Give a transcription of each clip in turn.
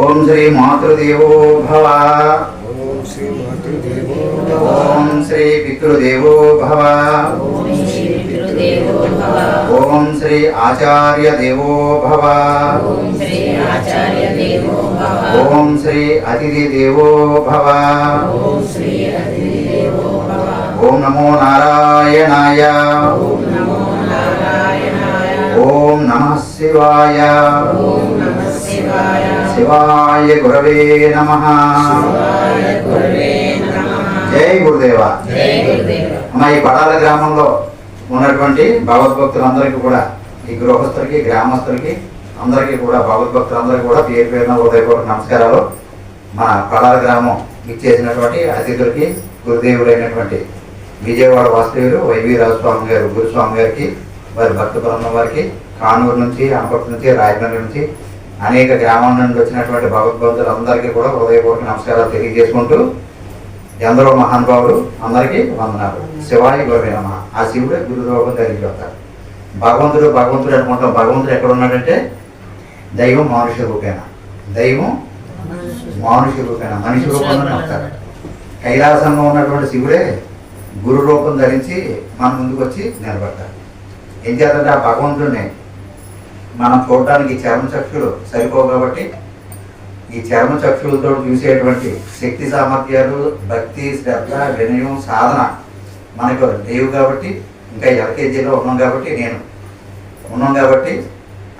ఓం శ్రీ మాతృదేవో భవ ఓం శ్రీ పితృదేవో భవ ఓం శ్రీ ఆచార్య దేవో భవ ఓం శ్రీ అతిథి దేవో భవ ఓం నమో నారాయణాయ. ఓం నమ శివాయ. శివాయ గురవే నమ. జై గురుదేవ. జై ఈ పడాల గ్రామంలో ఉన్నటువంటి భగవద్భక్తులందరికీ కూడా ఈ గృహస్థులకి గ్రామస్తులకి అందరికీ కూడా భగవద్భక్తులందరికీ కూడా పేరు పేరున హృదయపూర్వక నమస్కారాలు. మన పడాల గ్రామం ఇచ్చేసినటువంటి అతిథులకి గురుదేవులైనటువంటి విజయవాడ వాస్తవ్యులు వైవి రాజస్వామి గారు గురుస్వామి గారికి వారి భక్త బృందం వారికి కానూరు నుంచి అనపర్తి నుంచి రాజమండ్రి నుంచి అనేక గ్రామాల నుండి వచ్చినటువంటి భగవద్బంధులందరికీ కూడా హృదయపూర్వక నమస్కారాలు తెలియజేసుకుంటూ ఎందరో మహానుభావులు అందరికీ వందనాలు. శివాయి గురవే ఆ శివుడే గురురూపం ధరించి వస్తారు భగవంతుడు భగవంతుడు అనుకుంటాం. భగవంతుడు ఎక్కడ ఉన్నాడంటే దైవం మానుష రూపేణ. దైవం మానుష రూపేణ. మనిషి రూపంలోనే వస్తాడు కైలాసంలో ఉన్నటువంటి శివుడే గురు రూపం ధరించి మన ముందుకు వచ్చి నిలబడతారు. ఏం చేద్దంటే ఆ భగవంతుడిని మనం చూడడానికి చర్మ చక్షులు సరిపోవు కాబట్టి ఈ చర్మ చక్షులతో చూసేటువంటి శక్తి సామర్థ్యాలు భక్తి శ్రద్ధ వినయం సాధన మనకు లేవు కాబట్టి ఇంకా ఎల్కేజీలో ఉన్నాం కాబట్టి నేను ఉన్నాం కాబట్టి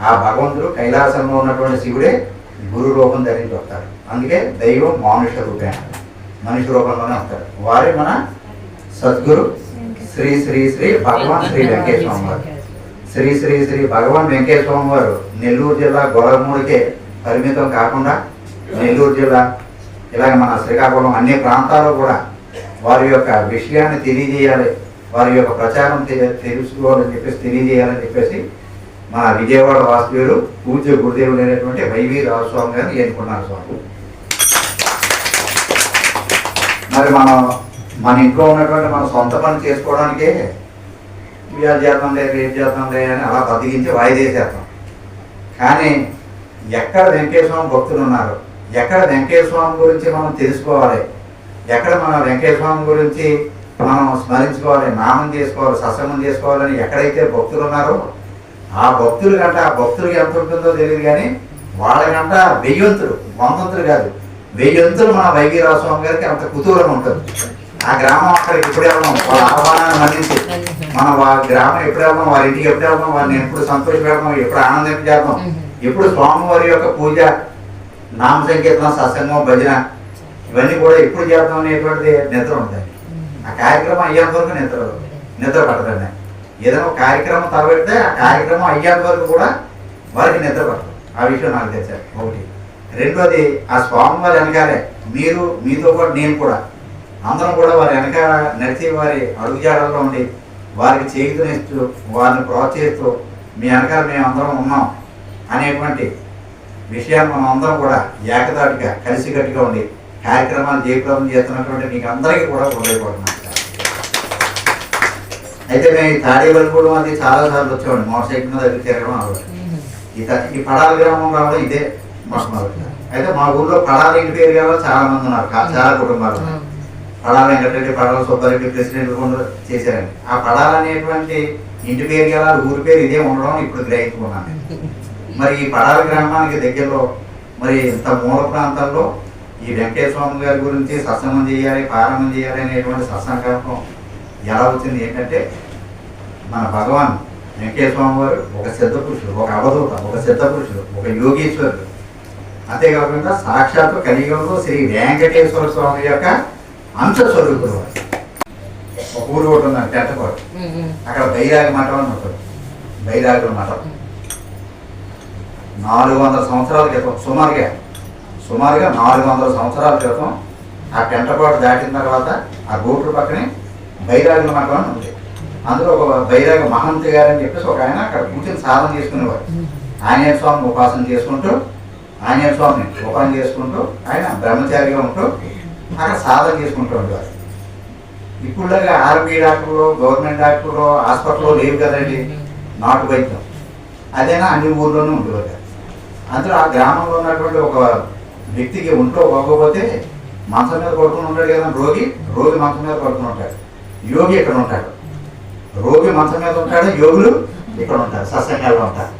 ఆ భగవంతుడు కైలాసంలో ఉన్నటువంటి శివుడే గురు రూపం ధరించి వస్తాడు. అందుకే దైవం మానుష రూపేణ. మనిషి రూపంలోనే వస్తాడు. వారే మన సద్గురు శ్రీ శ్రీ శ్రీ భగవాన్ శ్రీ వెంకటేశ్వర వారు శ్రీ శ్రీ శ్రీ భగవాన్ వెంకటేశ్వర వారు నెల్లూరు జిల్లా గొడవమూడికే పరిమితం కాకుండా నెల్లూరు జిల్లా ఇలాగ మన శ్రీకాకుళం అన్ని ప్రాంతాల్లో కూడా వారి యొక్క విషయాన్ని తెలియజేయాలి. వారి యొక్క ప్రచారం తెలుసుకోవాలని చెప్పేసి తెలియజేయాలని చెప్పేసి మన విజయవాడ వాస్తవ్యులు పూజ్య గురుదేవుడు అయినటువంటి వైవి రామస్వామి గారిని ఎన్నుకున్నారు స్వామి. మరి మనం మన ఇంట్లో ఉన్నటువంటి మన సొంత పని చేసుకోవడానికే ఇవాళ చేద్దాంలే రేపు చేద్దాంలే అని అలా బతికించి వాయిదేసేస్తాం. కానీ ఎక్కడ వెంకటేశ్వరం భక్తులు ఉన్నారు? ఎక్కడ వెంకటేశ్వరం గురించి మనం తెలుసుకోవాలి? ఎక్కడ మన వెంకటేశ్వరం గురించి మనం స్మరించుకోవాలి? నామం చేసుకోవాలి? సత్సంగం చేసుకోవాలని ఎక్కడైతే భక్తులు ఉన్నారో ఆ భక్తులు కంట ఆ భక్తులకి ఎంత ఉంటుందో తెలియదు కానీ వాళ్ళకంట వెయ్యొంతులు వందంతులు కాదు. వెయ్యొంతులు మన వైవీరావు స్వామి గారికి అంత కుతూహలం ఉంటుంది. ఆ గ్రామం అక్కడికి ఎప్పుడు వెళ్దాం వాళ్ళ ఆహ్వానాన్ని మన్నించి మనం వారి గ్రామం ఎప్పుడు వెళ్దాం వారి ఇంటికి ఎప్పుడు వెళ్దాం వారిని ఎప్పుడు సంతోష పెడదాం ఎప్పుడు ఆనందం చేద్దాం ఎప్పుడు స్వామివారి యొక్క పూజ నామ సంకీర్తనం సత్సంగం భజన ఇవన్నీ కూడా ఎప్పుడు చేద్దాం అనేటువంటిది నిద్ర ఉంటుంది ఆ కార్యక్రమం అయ్యేంత వరకు నిద్ర నిద్ర పట్టదండి. ఏదైనా ఒక కార్యక్రమం తలబెడితే ఆ కార్యక్రమం అయ్యేంత వరకు కూడా వారికి నిద్ర పట్టదు. ఆ విషయం నాకు తెలిసారు. ఒకటి. రెండోది ఆ స్వామివారి వెనకాలే మీరు మీతో పాటు నేను కూడా అందరం కూడా వారి వెనక నడిచి వారి అడుగుజాడల్లో ఉండి వారికి చేయుతనిస్తూ వారిని ప్రోత్సహిస్తూ మీ వెనకాల మేము అందరం ఉన్నాం అనేటువంటి విషయాన్ని మనం అందరం కూడా ఏకదాటిగా కలిసికట్టుగా ఉండి కార్యక్రమాలు జయప్రదం చేస్తున్నటువంటి మీకు అందరికీ కూడా హృదయపడుతున్నాం అయితే మేము ఈ తాడేపల్లిగూడెం అది చాలా సార్లు వచ్చామండి. మోటార్ సైకిల్ మీద దగ్గర తిరగడం అలవాటు. ఈ ఈ పడాల గ్రామం రావడం ఇదే మొట్టమొదటి. అయితే మా ఊర్లో పడాల ఇంటి పేరు గల చాలా మంది ఉన్నారు. చాలా కుటుంబాలు. ఉన్నాయి. పడాల వెంకటరెడ్డి పడాల సుబ్బారెడ్డి ప్రెసిడెంట్ కూడా చేశారండి. ఆ పడాల అనేటువంటి ఇంటి పేరు గల ఊరి పేరు ఇదే ఉండడం ఇప్పుడు గ్రహించుకున్నాను మరి ఈ పడాల గ్రామానికి దగ్గరలో మరి ఇంత మూల ప్రాంతాల్లో ఈ వెంకటేశ్వర స్వామి గారి గురించి సత్సంగం చేయాలి ప్రారంభం చేయాలి అనేటువంటి సత్సంకల్పం ఎలా వచ్చింది ఏంటంటే మన భగవాన్ వెంకటేశ్వర స్వామి వారు ఒక సిద్ధ పురుషుడు ఒక అవధూత ఒక సిద్ధ పురుషుడు ఒక యోగీశ్వరుడు. అంతేకాకుండా సాక్షాత్తు కలియుగంలో శ్రీ వెంకటేశ్వర స్వామి యొక్క అంశ స్వరూపుడు వారు. ఒక ఊరు ఒకటి ఉన్నారు తెట్టకోట అక్కడ బైరాగ మఠం అని ఉంటుంది బైరాగుల మఠం. నాలుగు వందల సంవత్సరాల క్రితం సుమారుగా సుమారుగా నాలుగు వందల సంవత్సరాల క్రితం ఆ పెంటపాటు దాటిన తర్వాత ఆ గోపుడు పక్కనే బైరాగుల మఠం అని ఉంది. అందులో ఒక బైరాగ మహంతి గారు అని చెప్పేసి ఒక ఆయన అక్కడ కూర్చొని సాధన చేసుకునేవారు. ఆంజనేయ స్వామిని ఉపాసన చేసుకుంటూ ఆంజనేయ స్వామిని ఉపాసన చేసుకుంటూ ఆయన బ్రహ్మచారిగా ఉంటూ అక్కడ సాధన చేసుకుంటూ ఉంటారు. ఇప్పుడులాగా ఆర్మీ డాక్టర్లు గవర్నమెంట్ డాక్టర్లు హాస్పిటల్లో లేవు కదండి. నాటు వైద్యం. అదేనా అన్ని ఊర్లోనూ ఉండేవారు అందులో ఆ గ్రామంలో ఉన్నటువంటి ఒక వ్యక్తికి ఒంట్లో పోకపోతే మంచం మీద పడుకుని ఉంటాడు కదా రోగి. రోగి మంచం మీద పడుకుని ఉంటాడు. యోగి ఇక్కడ ఉంటాడు. రోగి మంచం మీద ఉంటాడు యోగులు ఇక్కడ ఉంటారు సత్సంగాల్లో ఉంటారు.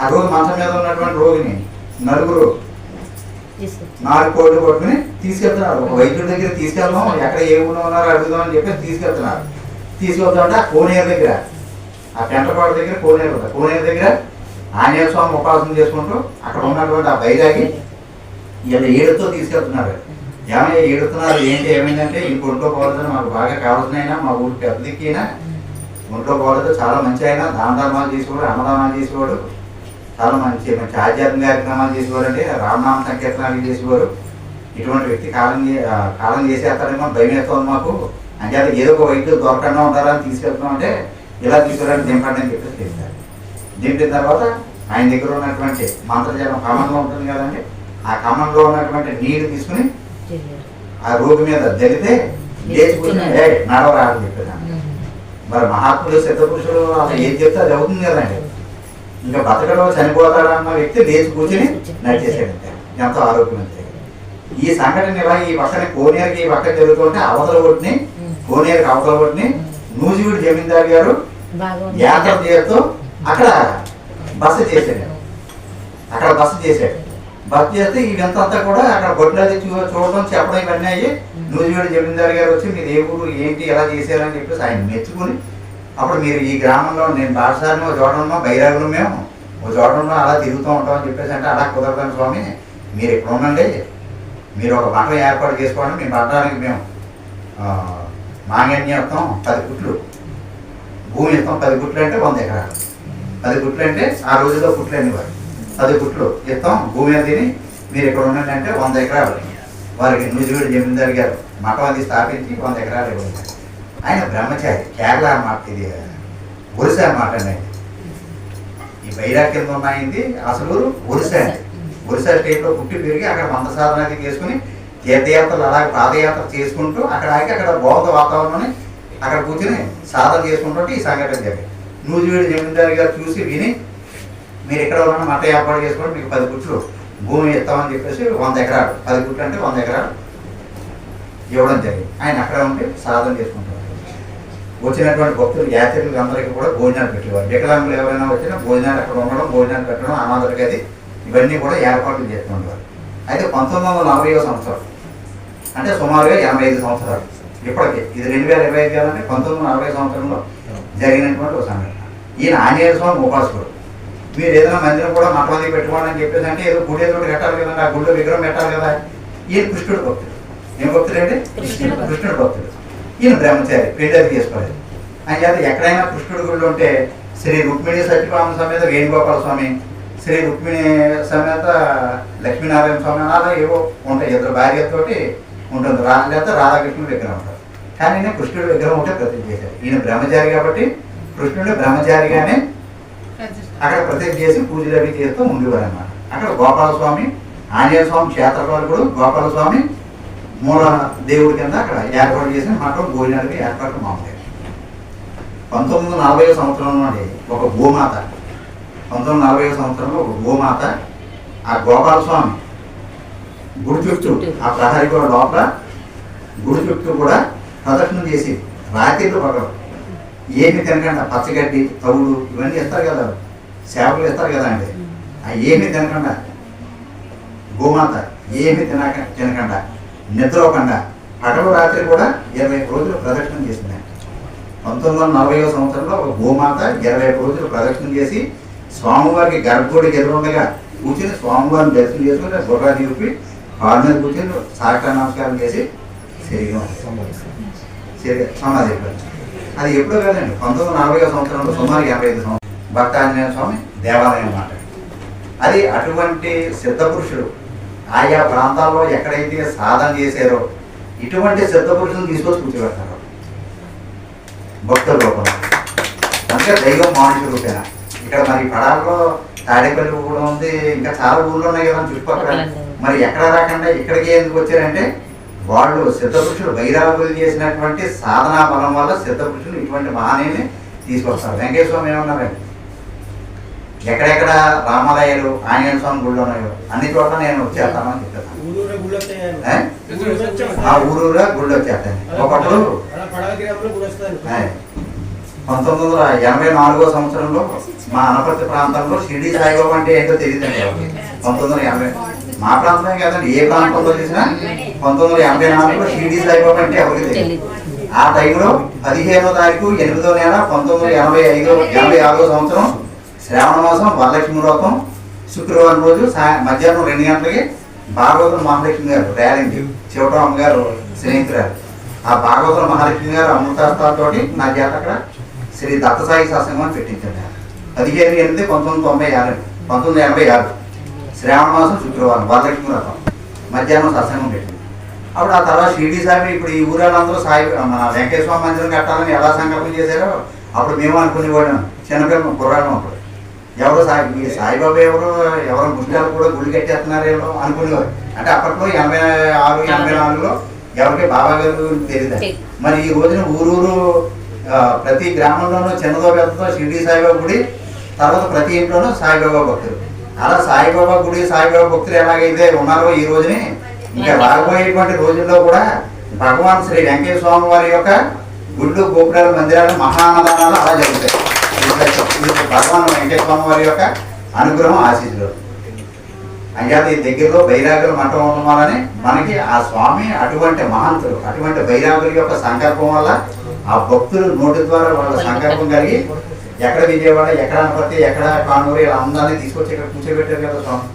ఆ రోగి మంచం మీద ఉన్నటువంటి రోగిని నలుగురు నాలుగు కోట్లు కొట్టుకుని తీసుకెళ్తున్నారు. ఒక వైద్యుడి దగ్గర తీసుకెళ్దాం ఎక్కడ ఏ ఊళ్ళో ఉన్నారో అడుగుదాం అని చెప్పి తీసుకెళ్తున్నారు. తీసుకెళ్తామంటే ఆ కోనేరు దగ్గర ఆ పెంటపాడు దగ్గర కోనేరు ఉంది. కోనేరు దగ్గర ఆంజనేయ స్వామి ఉపాసన చేసుకుంటూ అక్కడ ఉన్నటువంటి ఆ బైరాగి ఇలా ఏడుతో తీసుకెళ్తున్నారు. ఏమైనా ఏడుతున్నారు? ఏంటి? ఏమైందంటే ఇంక ఒంట్లో పోలేదని మాకు బాగా కావాల్సిన మా ఊరికి పెద్ద దిక్కినా ఒంట్లో పోలేదు చాలా మంచి అయినా దాన ధర్మాలు చేసేవాడు అన్నదానాలు చేసేవాడు చాలా మంచి మంచి ఆధ్యాత్మిక కార్యక్రమాలు చేసేవారు అంటే రామనామ సంకీర్తనాలు చేసేవారు. ఇటువంటి వ్యక్తి కాలం కాలం చేసేస్తాడేమో భయం వేస్తుంది మాకు. అంచేత ఏదో ఒక వైద్యులు దొరకకుండా ఉంటారని తీసుకెళ్తున్నాం అంటే ఇలా తీసుకురాని దింపండి అని చెప్పేసి తెలిసారు దింపిన తర్వాత ఆయన దగ్గర ఉన్నటువంటి మంత్రజలం కమంలో ఉంటుంది కదండి ఆ కమంలో ఉన్నటువంటి నీరు తీసుకుని ఆ రోగి మీద జరిగితే లేచి కూర్చుని "ఏ, నడవరా అని చెప్పాను మరి మహాత్ములు సిద్ధ పురుషులు అలా ఏం చెప్తే అది అవుతుంది కదండి. ఇంకా బతకడో చనిపోతాడు అన్న వ్యక్తి లేచి కూర్చుని నడిచేసాడు అంతే ఎంతో ఆరోగ్యవంతే ఈ సంఘటన ఇలా ఈ పక్కన కోనేరుకి ఈ పక్కన జరుగుతుంటే అవతల ఒడ్డుని కోనేరుకి అవతల ఒడ్డుని నూజివీడు జమీందారు గారు యాత్ర చేస్తూ అక్కడ బస చేశాడు. అక్కడ బస చేశాడు. బస చేస్తే ఇదంతా అంతా కూడా అక్కడ గొడ్డది చూ చూడడం చెప్పడం ఇవన్నీ అయ్యి నూజివీడు జమీందారు గారు వచ్చి మీరు ఏ ఊరు ఏంటి ఎలా చేశారని చెప్పేసి ఆయన మెచ్చుకుని అప్పుడు మీరు ఈ గ్రామంలో నేను బాటసారిని ఒక చోటనో బైరాగులు మేము ఒక చోటనో అలా తిరుగుతూ ఉంటాం అని చెప్పేసి అంటే అలా కుదరదని స్వామి. మీరు ఇక్కడ ఉండండి. మీరు ఒక బట్ట ఏర్పాటు చేసుకోండి. మీ మఠానికి మేము మాంగణ్యం ఇస్తాం. పది గుట్లు. భూమి ఇస్తాం. పది గుట్లు అంటే వంద ఎకరాలు. పది గుట్లు అంటే ఆ రోజుల్లో గుట్లు అనేవారు. పది గుట్లు ఇస్తాం. భూమి తిని మీరు ఇక్కడ ఉండండి అంటే వంద ఎకరాలు. వారికి నూజివీడు జమీందారు గారు మఠం అది స్థాపించి వంద ఎకరాలు ఇవ్వండి ఆయన బ్రహ్మచారి కేరళ మాట ఇది ఒరిసా మాట అనేది ఈ బైరా కింద ఉన్నాయింది అసలు ఒరిసా అండి. ఒరిసా స్టేట్లో పుట్టి పెరిగి అక్కడ మంద సాధన అది చేసుకుని తీర్థయాత్రలు అలాగే పాదయాత్ర చేసుకుంటూ అక్కడ ఆగి అక్కడ బౌద్ధ వాతావరణాన్ని అక్కడ కూర్చుని సాధన చేసుకుంటుంటే ఈ సంఘటన జరిగింది. నూజివీడు జమీందారు గారు చూసి విని మీరు ఎక్కడ ఉన్న మట ఏర్పాటు చేసుకోండి మీకు పది గుట్లు భూమి ఇస్తామని చెప్పేసి వంద ఎకరాలు పది గుట్లు అంటే వంద ఎకరాలు ఇవ్వడం జరిగింది. ఆయన అక్కడ ఉండి సాధన చేసుకుంటారు. వచ్చినటువంటి భక్తులు యాత్రికులు అందరికీ కూడా భోజనాలు పెట్టేవారు. వికలాంగులు ఎవరైనా వచ్చినా భోజనాలు అక్కడ ఉండడం భోజనాలు పెట్టడం అనాథులకి అది ఇవన్నీ కూడా ఏర్పాట్లు చేస్తుంటారు అయితే పంతొమ్మిది వందల నలభై సంవత్సరం అంటే సుమారుగా ఎనభై ఐదు సంవత్సరాలు ఇప్పటికి. ఇది రెండు వేల ఇరవై ఐదు కదంటే పంతొమ్మిది వందల నలభై సంవత్సరంలో జరిగినటువంటి ఒక సంఘటన. ఈయన ఆంజనేయ స్వామి ఉపాసకుడు. మీరు ఏదైనా మందిరం కూడా మఠమది పెట్టుకోండి అని చెప్పేసి అంటే ఏదో గుడి ఏదో కట్టాలి కదండి ఆ గుడిలో విగ్రహం పెట్టాలి కదా ఈయన కృష్ణుడు భక్తుడు. ఏం భక్తుడు అండి? కృష్ణుడు భక్తుడు. ఈయన బ్రహ్మచారి పెళ్ళి అది చేసుకోలేదు అని చేత ఎక్కడైనా కృష్ణుడి గుళ్ళు ఉంటే శ్రీ రుక్మిణి సత్యభామ సమేత వేణుగోపాల స్వామి శ్రీ రుక్మిణి సమేత లక్ష్మీనారాయణ స్వామి అలా ఏవో ఉంటాయి ఇద్దరు భార్యతోటి ఉంటుంది. రా లేదా రాధాకృష్ణుడి విగ్రహం ఉంటుంది. కానీ ఈయన కృష్ణుడి విగ్రహం ఉంటే ప్రతిజ్ఞ చేశారు. ఈయన బ్రహ్మచారి కాబట్టి కృష్ణుడు బ్రహ్మచారిగానే అక్కడ ప్రతిజ్ఞ చేసి పూజలు అవి చేస్తూ ఉండేవారు అన్నమాట అక్కడ గోపాలస్వామి ఆంజనేయ స్వామి క్షేత్రపాలకుడు గోపాలస్వామి మూల దేవుడి కింద అక్కడ ఏర్పాటు చేసిన మాకు భోజనాలకి ఏర్పాటు మామూలు. పంతొమ్మిది వందల నలభై సంవత్సరం నుండి ఒక గోమాత పంతొమ్మిది వందల నలభై సంవత్సరంలో ఒక గోమాత ఆ గోపాలస్వామి గుడి చుట్టూ ఆ ప్రహరీ కూడా లోపల గుడి చుట్టూ కూడా ప్రదక్షిణ చేసి రాత్రిలో పగలు. ఏమి తినకుండా పచ్చగడ్డి తవుడు ఇవన్నీ ఇస్తారు కదా సేవలు ఇస్తారు కదా అండి. ఆ ఏమి తినకుండా గోమాత ఏమి తినక తినకుండా నిద్రపోకుండా పగలు రాత్రి కూడా ఇరవై రోజులు ప్రదక్షిణం చేసింది పంతొమ్మిది వందల నలభై సంవత్సరంలో ఒక గోమాత ఇరవై రోజులు ప్రదక్షిణం చేసి స్వామివారికి గర్భగుడికి ఎదురుండగా కూర్చుని స్వామివారిని దర్శనం చేసుకుని గుర్రా చూపి వారి మీద కూర్చొని సాష్టాంగ నమస్కారం చేసి శరీరం సమాధి అది ఎప్పుడో కాదండి పంతొమ్మిది వందల నలభై సంవత్సరంలో సుమారు యాభై ఐదు సంవత్సరం భక్త ఆంజనేయ స్వామి దేవాలయం అన్నమాట. అది అటువంటి సిద్ధ పురుషుడు ఆయా ప్రాంతాల్లో ఎక్కడైతే సాధన చేశారో ఇటువంటి సిద్ధ పురుషులను తీసుకొచ్చి కూర్చోబెడతారు. భక్తుల రూపంలో అంటే దైవం మానుష రూపేణ ఇక్కడ మరి పడాల్లో తాడేపల్లి కూడా ఉంది ఇంకా చాలా ఊర్లు ఉన్నాయి కదా చుట్టుపక్కల. మరి ఎక్కడ రాకుండా ఇక్కడికి ఎందుకు వచ్చారంటే వాళ్ళు సిద్ధపురుషులు బైరాగులు చేసినటువంటి సాధనా బలం వల్ల సిద్ధపురుషులు ఇటువంటి మహానీయుని తీసుకొస్తారు. వెంకటేశ్వర ఏమన్నారండి ఎక్కడెక్కడ రామాలయాలు ఆంజనేయ స్వామి గుళ్ళు ఉన్నాయో అన్ని చోట్ల నేను వచ్చేస్తానని వచ్చాం. ఆ ఊరూరుగా గుళ్ళు వచ్చేస్తాను ఒకప్పుడు పంతొమ్మిది వందల ఎనభై నాలుగో సంవత్సరంలో మా అనపర్తి ప్రాంతంలో షిరిడి సాయిబాబా అంటే ఏంటో తెలియదండి పంతొమ్మిది వందల ఎనభై మా ప్రాంతమే కాదండి ఏ ప్రాంతంలో చూసినా పంతొమ్మిది వందల ఎనభై నాలుగులో షిరిడి సాయిబాబా అంటే ఎవరికి తెలియదు. ఆ టైంలో పదిహేనో తారీఖు ఎనిమిదో నెల పంతొమ్మిది వందల ఎనభై ఐదో ఎనభై ఆరో సంవత్సరం శ్రావణ మాసం వరలక్ష్మి వ్రతం శుక్రవారం రోజు మధ్యాహ్నం రెండు గంటలకి భాగవతం మహాలక్ష్మి గారు ర్యాలింగ్ శివరామ గారు స్నేహితురాలు. ఆ భాగవతం మహాలక్ష్మి గారు అమృతాస్తాతోటి నా చేత అక్కడ శ్రీ దత్తసాయి శాసనం అని పెట్టించాడు పదిహేను ఎనిమిది పంతొమ్మిది తొంభై ఆరు పంతొమ్మిది ఎనభై ఆరు. శ్రావణ మాసం శుక్రవారం వరలక్ష్మి వ్రతం. మధ్యాహ్నం సత్సంగం పెట్టింది. అప్పుడు ఆ తర్వాత షిరిడి సాయి ఇప్పుడు ఈ ఊరాళ్ళందరూ సాయి మన వెంకటేశ్వర మందిరం కట్టాలని ఎలా సంకల్పం చేశారో అప్పుడు మేము అనుకునేవాడు చిన్నపిల్లలు కుర్రాళ్ళం అప్పుడు. ఎవరు సాయి ఈ సాయిబాబా ఎవరు ఎవరు ముస్లింలు కూడా గుడి కట్టేస్తున్నారేమో అనుకునేవారు. అంటే అప్పట్లో ఎనభై ఆరు ఎనభై నాలుగులో ఎవరికి బాబా గారు తెలియదు మరి ఈ రోజున ఊరూరు ప్రతి గ్రామంలోనూ చిన్నదో పెద్దదో షిరిడి సాయిబాబా గుడి తర్వాత ప్రతి ఇంట్లోనూ సాయిబాబా భక్తులు. అలా సాయిబాబా గుడి సాయిబాబా భక్తులు ఎలాగైతే ఉన్నారో ఈ రోజుని ఇంకా రాబోయేటువంటి రోజుల్లో కూడా భగవాన్ శ్రీ వెంకటేశ్వర స్వామి వారి యొక్క గుళ్ళు గోపురాలు మందిరాలు మహానదానాలు అలా జరుగుతాయి. ఇది భగవాన్ వెంకటేశ్వర స్వామి వారి యొక్క అనుగ్రహం ఆశీస్సులు. అంచేత ఈ దగ్గరలో బైరాగుల మఠం ఉండడం వల్లనే మనకి ఆ స్వామి అటువంటి మహంతులు అటువంటి బైరాగుల యొక్క సంకల్పం వల్ల ఆ భక్తులు నోటి ద్వారా వాళ్ళ సంకల్పం కలిగి ఎక్కడ విజయవాడ ఎక్కడ అనపర్తి ఎక్కడ కానూరు ఇలా అందరినీ తీసుకొచ్చి ఇక్కడ కూర్చోబెట్టారు కదా స్వామి.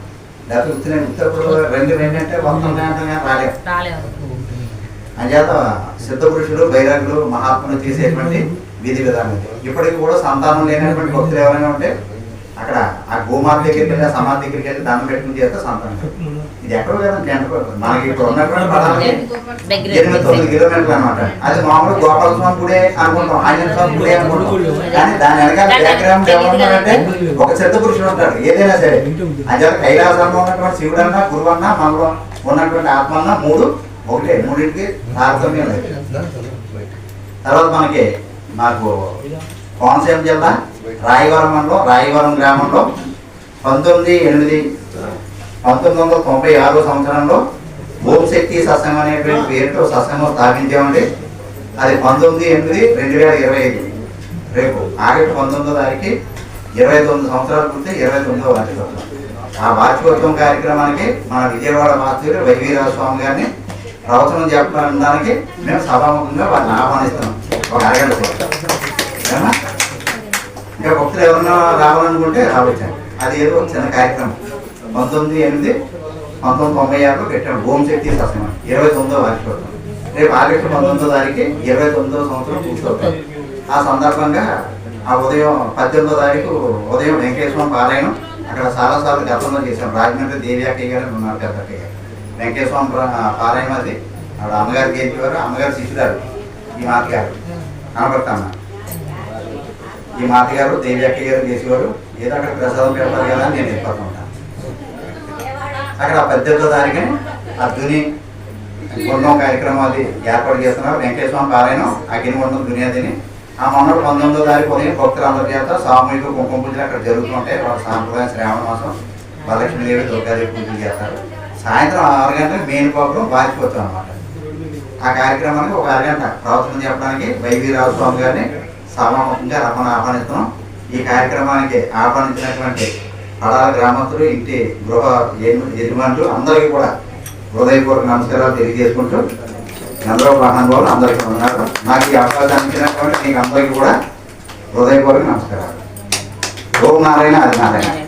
లేకపోతే ఉత్తిన ఉత్తప్పుడు రెండు రెండు అంటే వస్తుంది అంటే రాలేము. అంచేత సిద్ధపురుషులు బైరాగులు మహాత్ములు చేసేటువంటి విధి విధానం. ఇప్పటికి కూడా సంతానం లేనటువంటి భక్తులు ఎవరైనా ఉంటే అక్కడ ఆ గోమాత దగ్గరికి వెళ్ళి సమాధి దగ్గరికి వెళ్ళి దండం పెట్టుకుని చేస్తే సంతానం. ఇది ఎక్కడో కదా జంట మనకి ఇప్పుడు ఉన్నటువంటి పదాలకి ఎనిమిది తొమ్మిది కిలోమీటర్లు అనమాట అది మామూలు గోపాల స్వామి గుడే అనుకుంటాం ఆంజనేయ స్వామి గుడే అనుకుంటాం. కానీ దాని వెనకాల బ్యాక్గ్రౌండ్ ఎవరున్నారంటే ఒక సిద్ధ పురుషుడు ఉంటాడు. ఏదైనా సరే. అంచేత కైలాసంలో ఉన్నటువంటి శివుడు అన్నా గురువు అన్నా మనలో ఉన్నటువంటి ఆత్మ అన్నా మూడు ఒకటే. మూడింటికి తారతమ్యం లేదు. తర్వాత మనకి మాకు కోనసీమ జిల్లా రాయవరం మండలం రాయవరం గ్రామంలో పంతొమ్మిది ఎనిమిది పంతొమ్మిది వందల తొంభై ఆరో సంవత్సరంలో ఓం శక్తి సత్సంగం అనేటువంటి పేరుతో సత్సంగం స్థాపించామండి. అది పంతొమ్మిది ఎనిమిది రెండు వేల ఇరవై ఐదు. రేపు ఆగస్టు పంతొమ్మిదో తారీఖు ఇరవై తొమ్మిది సంవత్సరాలు పూర్తి ఇరవై తొమ్మిదో వార్షికోత్సవం. ఆ వార్షికోత్సవం కార్యక్రమానికి మన విజయవాడ మాస్టర్ వైవీరాజ స్వామి గారిని ప్రవచనం చెప్పడానికి మేము సభాముఖంగా వారిని ఆహ్వానిస్తున్నాం. ఒక అరగంట ఇంకా భక్తులు ఎవరన్నా రావాలనుకుంటే రావచ్చండి అది ఏదో చిన్న కార్యక్రమం. పంతొమ్మిది ఎనిమిది పంతొమ్మిది తొంభై ఆరులో పెట్టాము ఓం శక్తి సత్సంగం ఇరవై తొమ్మిదో వార్షికోత్సవం రేపు ఆగస్టు పంతొమ్మిదో తారీఖు ఇరవై తొమ్మిదో సంవత్సరం పూర్తవుతుంది ఆ సందర్భంగా ఆ ఉదయం పద్దెనిమిదో తారీఖు ఉదయం వెంకటేశ్వరం పారాయణం. అక్కడ చాలాసార్లు గతంలో చేశాం. రాజమండ్రి దేవి గారు ఉన్నారు పెద్ద వెంకటేశ్వరం పారాయణం అది. ఆవిడ అమ్మగారు వారు అమ్మగారు శిష్యురాలు. ఈ మాత గారు కనపడతాను ఈ మాతగారు దేవి అక్క గారు చేసేవారు ఏదో అక్కడ ప్రసాదం పెడతారు కదా అని నేను వెళ్ళిపోతుంటాను అక్కడ పెద్ద తారీఖుని ఆ దుని గుండం కార్యక్రమం అది ఏర్పాటు చేస్తున్నారు. వెంకటేశ్వర పారాయణం అగ్నిగుండం దునియాదిని ఆ మొన్నటి పంతొమ్మిదో తారీఖు ఉదయం భక్తులందరి చేత సామూహిక కుంకుమ పూజలు అక్కడ జరుగుతుంటాయి. వాళ్ళ సాంప్రదాయం శ్రావణ మాసం వరలక్ష్మీదేవి దుర్గాదేవి పూజలు చేస్తారు. సాయంత్రం ఆరు గంటలకు మెయిన్ ప్రోగ్రాం వాచిపోతాం అనమాట ఆ కార్యక్రమానికి ఒక అరగంట ప్రవచనం చెప్పడానికి వైవీరావు స్వామి గారిని సభాముఖంగా రమ్మని ఆహ్వానిస్తున్నాం. ఈ కార్యక్రమానికి ఆహ్వానించినటువంటి పడాల గ్రామస్తులు ఇంటి గృహ యజమానులు అందరికీ కూడా హృదయపూర్వక నమస్కారాలు తెలియజేసుకుంటూ అందరూ మహానుభావులు అందరికీ ఉన్నారు నాకు ఈ అవకాశం ఇచ్చినటువంటి మీకు అందరికీ కూడా హృదయపూర్వక నమస్కారాలు. ఓం నారాయణ అది నారాయణ.